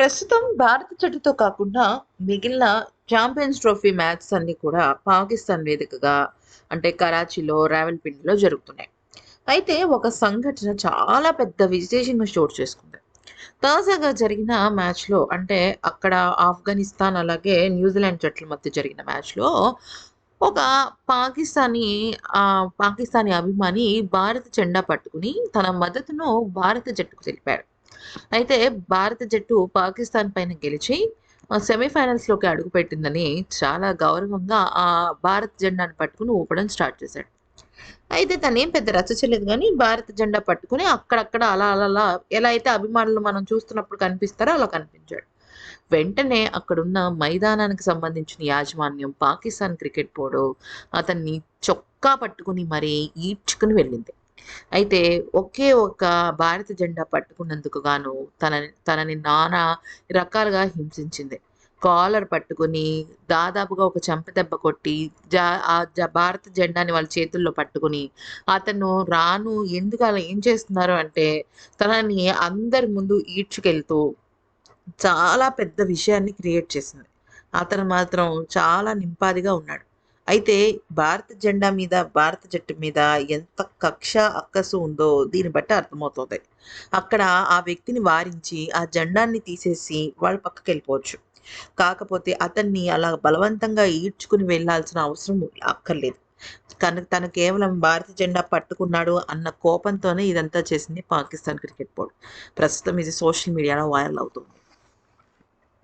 ప్రస్తుతం భారత జట్టుతో కాకుండా మిగిలిన ఛాంపియన్స్ ట్రోఫీ మ్యాచ్స్ అన్ని కూడా పాకిస్తాన్ వేదికగా అంటే కరాచీలో రావల్పిండిలో జరుగుతున్నాయి. అయితే ఒక సంఘటన చాలా పెద్ద విశేషంగా చోటు చేసుకుంది. తాజాగా జరిగిన మ్యాచ్లో అంటే అక్కడ ఆఫ్ఘనిస్తాన్ అలాగే న్యూజిలాండ్ జట్ల మధ్య జరిగిన మ్యాచ్లో ఒక పాకిస్తానీ పాకిస్తానీ అభిమాని భారత జెండా పట్టుకుని తన మద్దతును భారత జట్టుకు తెలిపాడు. అయితే భారత జట్టు పాకిస్తాన్ పైన గెలిచి ఆ, సెమీఫైనల్స్లోకి అడుగుపెట్టిందని చాలా గౌరవంగా ఆ భారత జెండాను పట్టుకుని ఊపడం స్టార్ట్ చేశాడు. అయితే తను ఏం పెద్ద రచ్చ కానీ భారత జెండా పట్టుకుని అక్కడక్కడ అలా అలా అలా ఎలా అయితే అభిమానులు మనం చూస్తున్నప్పుడు కనిపిస్తారో అలా కనిపించాడు. వెంటనే అక్కడున్న మైదానానికి సంబంధించిన యాజమాన్యం పాకిస్తాన్ క్రికెట్ బోర్డు అతన్ని చొక్కా పట్టుకుని మరీ ఈడ్చుకుని వెళ్ళింది. అయితే ఒకే ఒక భారత జెండా పట్టుకున్నందుకు గాను తన తనని నానా రకాలుగా హింసించింది. కాలర్ పట్టుకుని దాదాపుగా ఒక చెంపదెబ్బ కొట్టి జా ఆ జ- భారత జెండాని వాళ్ళ చేతుల్లో పట్టుకుని అతను రాను ఎందుకు అలా ఏం చేస్తున్నారు అంటే తనని అందరి ముందు ఈడ్చుకెళ్తూ చాలా పెద్ద విషయాన్ని క్రియేట్ చేసింది. అతను మాత్రం చాలా నింపాదిగా ఉన్నాడు. అయితే భారత జెండా మీద భారత జట్టు మీద ఎంత కక్ష అక్కసు ఉందో దీన్ని బట్టి అర్థమవుతుంది. అక్కడ ఆ వ్యక్తిని వారించి ఆ జెండాన్ని తీసేసి వాళ్ళ పక్కకి వెళ్ళిపోవచ్చు కాకపోతే అతన్ని అలా బలవంతంగా ఈడ్చుకుని వెళ్ళాల్సిన అవసరం అక్కర్లేదు. కనుక తను కేవలం భారత జెండా పట్టుకున్నాడు అన్న కోపంతోనే ఇదంతా చేసింది పాకిస్తాన్ క్రికెట్ బోర్డు. ప్రస్తుతం ఇది సోషల్ మీడియాలో వైరల్ అవుతుంది.